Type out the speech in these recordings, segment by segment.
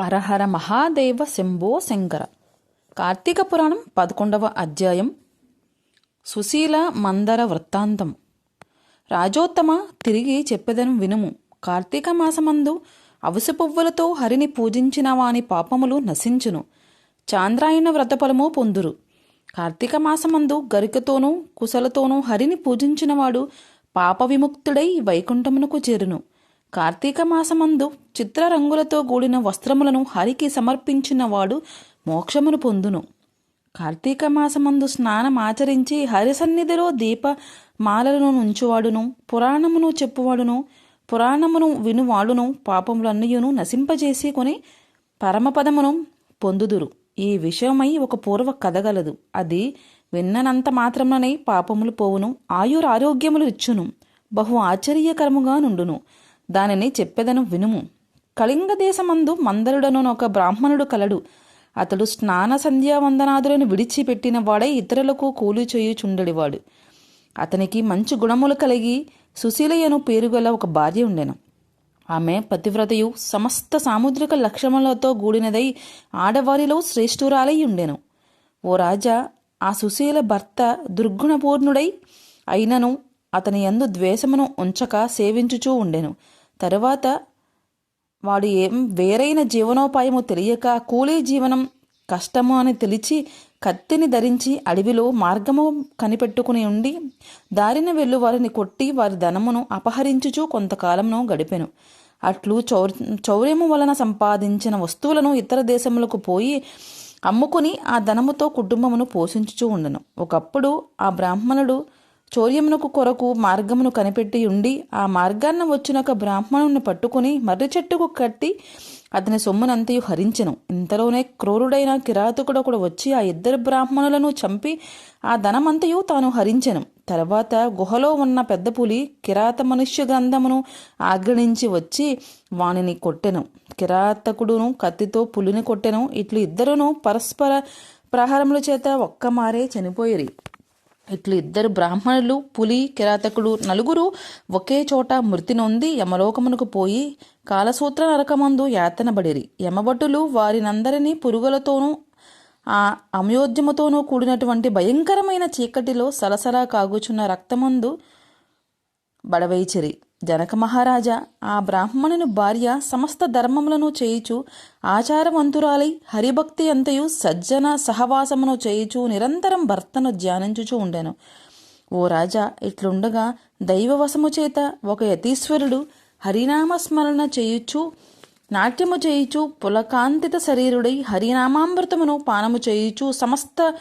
అరహర మహాదేవ శంభో శంకర. కార్తీక పురాణం పదకొండవ అధ్యాయం. సుశీల మందర వృత్తాంతం. రాజోత్తమ తిరిగి చెప్పెదను వినుము. కార్తీక మాసమందు అవిసె పువ్వులతో హరిని పూజించిన వాని పాపములు నశించును. చాంద్రాయణ వ్రతఫలము పొందురు. కార్తీక మాసమందు గరికతోనూ కుశలతోనూ హరిని పూజించినవాడు పాప విముక్తుడై వైకుంఠమునకు చేరును. కార్తీక మాసమందు చిత్రరంగులతో కూడిన వస్త్రములను హరికి సమర్పించినవాడు మోక్షమును పొందును. కార్తీక మాసమందు స్నానం ఆచరించి హరి సన్నిధిలో దీప మాలలను నుంచువాడును పురాణమును చెప్పువాడును పురాణమును వినువాడును పాపములన్నయును నశింపజేసి కొని పరమపదమును పొందుదురు. ఈ విషయమై ఒక పూర్వ కథగలదు అది విన్ననంత మాత్రమునై పాపములు పోవును ఆయురారోగ్యములు ఇచ్చును బహు ఆశ్చర్యకరముగా నుండును. దానిని చెప్పెదను వినుము. కళింగ దేశమందు మందరుడను ఒక బ్రాహ్మణుడు కలడు. అతడు స్నాన సంధ్యావందనాదులను విడిచిపెట్టిన వాడై ఇతరులకు కూలి చేయుచుండడివాడు. అతనికి మంచి గుణములు కలిగి సుశీలయ్యను పేరుగల ఒక భార్య ఉండెను. ఆమె పతివ్రతయు సమస్త సాముద్రిక లక్షణములతో కూడినదై ఆడవారిలో శ్రేష్ఠురాలై ఉండెను. ఓ రాజా ఆ సుశీల భర్త దుర్గుణపూర్ణుడై అయినను అతని యందు ద్వేషమును ఉంచక సేవించుచూ ఉండెను. తరువాత వాడు ఏం వేరైన జీవనోపాయము తెలియక కూలీ జీవనం కష్టము అని తెలిచి కత్తిని ధరించి అడవిలో మార్గము కనిపెట్టుకుని ఉండి దారిన వెళ్ళు వారిని కొట్టి వారి ధనమును అపహరించుచూ కొంతకాలంను గడిపెను. అట్లు చౌర్ చౌర్యము వలన సంపాదించిన వస్తువులను ఇతర దేశములకు పోయి అమ్ముకుని ఆ ధనముతో కుటుంబమును పోషించుచూ ఉండను. ఒకప్పుడు ఆ బ్రాహ్మణుడు చౌర్యమునకు కొరకు మార్గమును కనిపెట్టి ఉండి ఆ మార్గాన్న వచ్చిన ఒక బ్రాహ్మణుని పట్టుకుని మర్రి చెట్టుకు కట్టి అతని సొమ్మునంతయు హరించెను. ఇంతలోనే క్రూరుడైన కిరాతకుడు ఒకడు వచ్చి ఆ ఇద్దరు బ్రాహ్మణులను చంపి ఆ ధనమంతయు తాను హరించెను. తర్వాత గుహలో ఉన్న పెద్ద పులి కిరాత మనుష్య గ్రంథమును ఆగ్రహించి వచ్చి వానిని కొట్టెను. కిరాతకుడును కత్తితో పులిని కొట్టెను. ఇట్లు ఇద్దరును పరస్పర ప్రహారముల చేత ఒక్కమారే చనిపోయిరి. ఇట్లు ఇద్దరు బ్రాహ్మణులు పులి కిరాతకుడు నలుగురు ఒకే చోట మృతి నొంది యమలోకమునకు పోయి కాలసూత్ర నరకమందు యాతనబడిరి. యమభటులు వారినందరినీ పురుగులతోనూ ఆ అమయోద్యమతోనూ కూడినటువంటి భయంకరమైన చీకటిలో సలసలా కాగుచున్న రక్తమందు బడవైచిరి జనక మహారాజా ఆ బ్రాహ్మణుని భార్య సమస్త ధర్మములను చేయుచు ఆచారవంతురాలై హరిభక్తి అంతయు సజ్జన సహవాసమును చేయుచు నిరంతరం భర్తను ధ్యానించుచూ ఉండెను. ఓ రాజా ఇట్లుండగా దైవవశము చేత ఒక యతీశ్వరుడు హరినామస్మరణ చేయుచు నాట్యము చేయుచు పులకాంతిత శరీరుడై హరినామామృతమును పానము చేయుచు సమస్త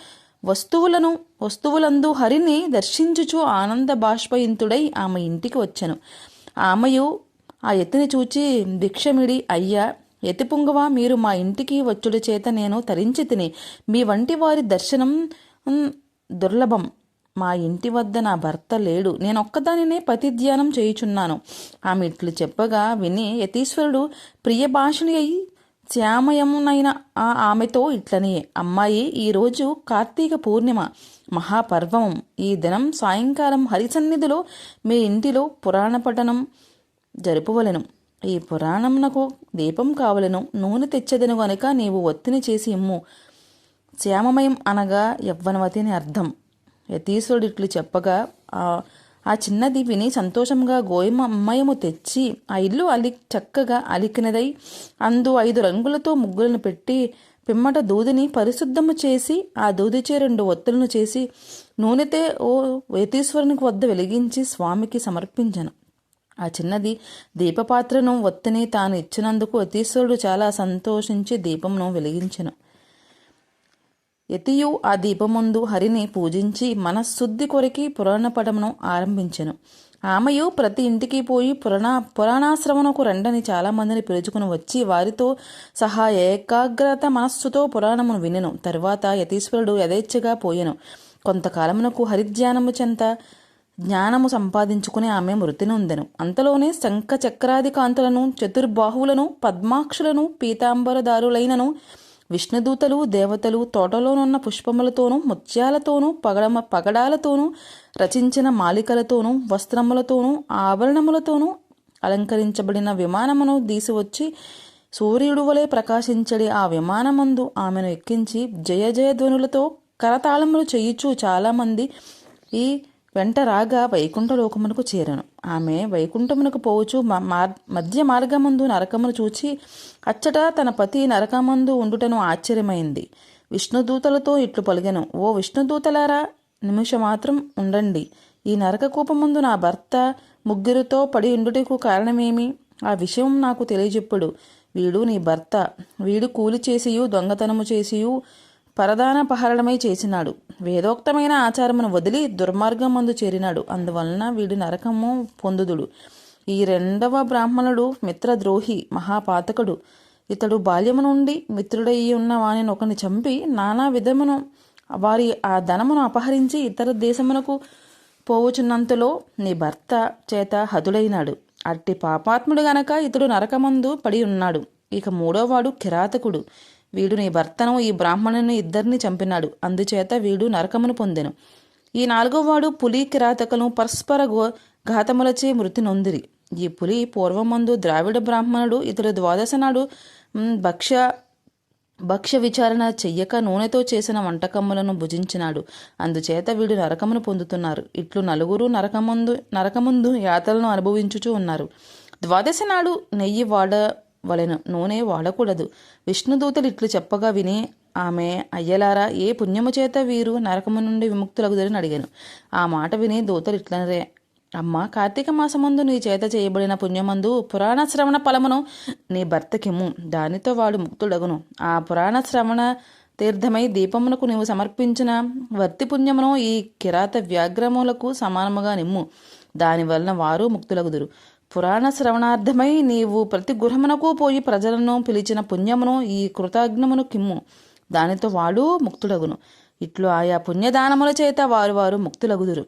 వస్తువులను వస్తువులందు హరిని దర్శించుచు ఆనంద బాష్పయింతుడై ఆమె ఇంటికి వచ్చెను. ఆమెయు ఆ ఎత్తిని చూచి భిక్షమిడి అయ్యా ఎతి పుంగవ మీరు మా ఇంటికి వచ్చుడి చేత నేను తరించి తిని మీ వంటి వారి దర్శనం దుర్లభం. మా ఇంటి వద్ద నా భర్త లేడు. నేను ఒక్కదానినే ధ్యానం చేయుచున్నాను. ఆమె ఇట్లు చెప్పగా విని యతీశ్వరుడు ప్రియ భాషని అయి శ్యామయమునైన ఆ ఆమెతో ఇట్లనే అమ్మాయి ఈరోజు కార్తీక పూర్ణిమ మహాపర్వం ఈ దినం సాయంకాలం హరిసన్నిధిలో మీ ఇంటిలో పురాణ పఠనం జరుపువలెను. ఈ పురాణమునకు దీపం కావలెను. నూనె తెచ్చదను గనుక నీవు ఒత్తిని చేసి ఇమ్ము. శ్యామమయం అనగా యవ్వనవతి అని అర్థం. యతీశ్వరుడు ఇట్లు చెప్పగా ఆ చిన్నది విని సంతోషంగా గోయమ అమ్మాయము తెచ్చి ఆ ఇల్లు అలి చక్కగా అలికినదై అందు ఐదు రంగులతో ముగ్గులను పెట్టి పిమ్మట దూదిని పరిశుద్ధము చేసి ఆ దూదిచే రెండు ఒత్తులను చేసి నూనెతే ఓ వేతీశ్వరునికి వద్ద వెలిగించి స్వామికి సమర్పించను. ఆ చిన్నది దీపపాత్రను ఒత్తిని తాను ఇచ్చినందుకు యతీశ్వరుడు చాలా సంతోషించి దీపంను వెలిగించను. యతియు ఆ దీపముందు హరిని పూజించి మనశుద్ధి కొరికి పురాణ పటమును ఆరంభించెను. ఆమెయు ప్రతి ఇంటికి పోయి పురాణ పురాణాశ్రమణకు రండని చాలామందిని పిలుచుకుని వచ్చి వారితో సహా ఏకాగ్రత మనస్సుతో పురాణమును వినెను. తరువాత యతీశ్వరుడు యథేచ్ఛగా పోయెను. కొంతకాలమునకు హరిధ్యానము చెంత జ్ఞానము సంపాదించుకుని ఆమె మృతి నొందెను అంతలోనే శంఖ చక్రాది కాంతులను చతుర్బాహువులను పద్మాక్షులను పీతాంబరదారులైనను విష్ణుదూతలు దేవతలు తోటలోనున్న పుష్పములతోనూ ముత్యాలతోనూ పగడమ పగడాలతోనూ రచించిన మాలికలతోనూ వస్త్రములతోనూ ఆభరణములతోనూ అలంకరించబడిన విమానమును దీసివచ్చి సూర్యుడు వలె ప్రకాశించడి ఆ విమానమందు ఆమెను ఎక్కించి జయ జయ ధ్వనులతో కరతాళములు చేయిచూ చాలామంది ఈ వెంట రాగా వైకుంఠ లోకమునకు చేరను. ఆమె వైకుంఠమునకు పోవచ్చు మ- మార్ మధ్య మార్గమందు నరకమును చూచి అచ్చట తన పతి నరకమందు ఉండుటను ఆశ్చర్యమైంది. విష్ణుదూతలతో ఇట్లు పలిగను ఓ విష్ణుదూతలారా నిమిషమాత్రం ఉండండి. ఈ నరక కూపముందు నా భర్త ముగ్గురితో పడి ఉండుటకు కారణమేమి? ఆ విషయం నాకు తెలియజెప్పుడు. వీడు నీ భర్త. వీడు కూలి చేసియు దొంగతనము చేసియు పరదాన పహరణమై చేసినాడు. వేదోక్తమైన ఆచారమును వదిలి దుర్మార్గం మందు చేరినాడు. అందువలన వీడు నరకము పొందుదుడు. ఈ రెండవ బ్రాహ్మణుడు మిత్రద్రోహి మహాపాతకుడు. ఇతడు బాల్యము నుండి మిత్రుడయ్యి ఉన్న వానిని ఒకని చంపి నానా విధమును వారి ఆ ధనమును అపహరించి ఇతర దేశమునకు పోవుచున్నంతలో నీ భర్త చేత హతుడైనాడు. అట్టి పాపాత్ముడు గనక ఇతడు నరకమందు పడి ఉన్నాడు. ఇక మూడోవాడు కిరాతకుడు. వీడు నీ భర్తను ఈ బ్రాహ్మణుని ఇద్దరిని చంపినాడు. అందుచేత వీడు నరకమును పొందెను. ఈ నాలుగోవాడు పులి కిరాతకను పరస్పర గో ఘాతములచే మృతి నొందిరి. ఈ పులి పూర్వమందు ద్రావిడ బ్రాహ్మణుడు ఇతడు ద్వాదశ నాడు భక్ష్య భక్ష్య విచారణ చెయ్యక నూనెతో చేసిన వంటకములను భుజించినాడు. అందుచేత వీడు నరకమును పొందుతున్నారు. ఇట్లు నలుగురు నరకముందు నరకముందు యాతలను అనుభవించుచూ ఉన్నారు. ద్వాదశ నాడు నెయ్యి వాడవలెను నూనె వాడకూడదు. విష్ణుదూతలు ఇట్లు చెప్పగా విని ఆమె అయ్యలారా ఏ పుణ్యము చేత వీరు నరకము నుండి విముక్తులగుదని అడిగాను. ఆ మాట విని దూతలు ఇట్లనరే అమ్మ కార్తీక మాసమందు నీ చేత చేయబడిన పుణ్యమందు పురాణ శ్రవణ ఫలమును నీ భర్తకిమ్ము. దానితో వాడు ముక్తుడగును. ఆ పురాణ శ్రవణ తీర్థమై దీపమునకు నీవు సమర్పించిన వర్తి పుణ్యమును ఈ కిరాత వ్యాఘ్రములకు సమానముగా నిమ్ము. దాని వలన వారు ముక్తులగుదురు. పురాణ శ్రవణార్థమై నీవు ప్రతి గృహమునకు పోయి ప్రజలను పిలిచిన పుణ్యమును ఈ కృతజ్ఞమును కిమ్ము. దానితో వాడు ముక్తుడగును. ఇట్లు ఆయా పుణ్యదానముల చేత వారు వారు ముక్తులగుదురు.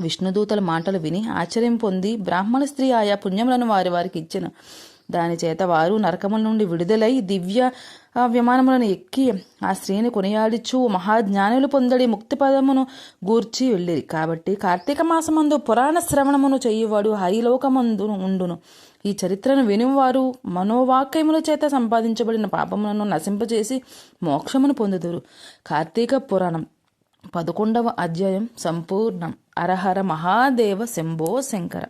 విష్ణుదూతల మాటలు విని ఆశ్చర్యం పొంది బ్రాహ్మణ స్త్రీ ఆయా పుణ్యములను వారి వారికి ఇచ్చిన. దాని చేత వారు నరకముల నుండి విడుదలై దివ్య విమానములను ఎక్కి ఆ స్త్రీని కొనియాడిచు. మహాజ్ఞానులు పొందడి ముక్తి పదమును గూర్చి వెళ్ళిరి. కాబట్టి కార్తీక మాసమందు పురాణ శ్రవణమును చేయువాడు హరిలోకమందు ఉండును. ఈ చరిత్రను వినివారు మనోవాక్యముల చేత సంపాదించబడిన పాపములను నశింపజేసి మోక్షమును పొందుదురు. కార్తీక పురాణం పదకొండవ అధ్యాయం సంపూర్ణం. అరహర మహాదేవ శంభో శంకర.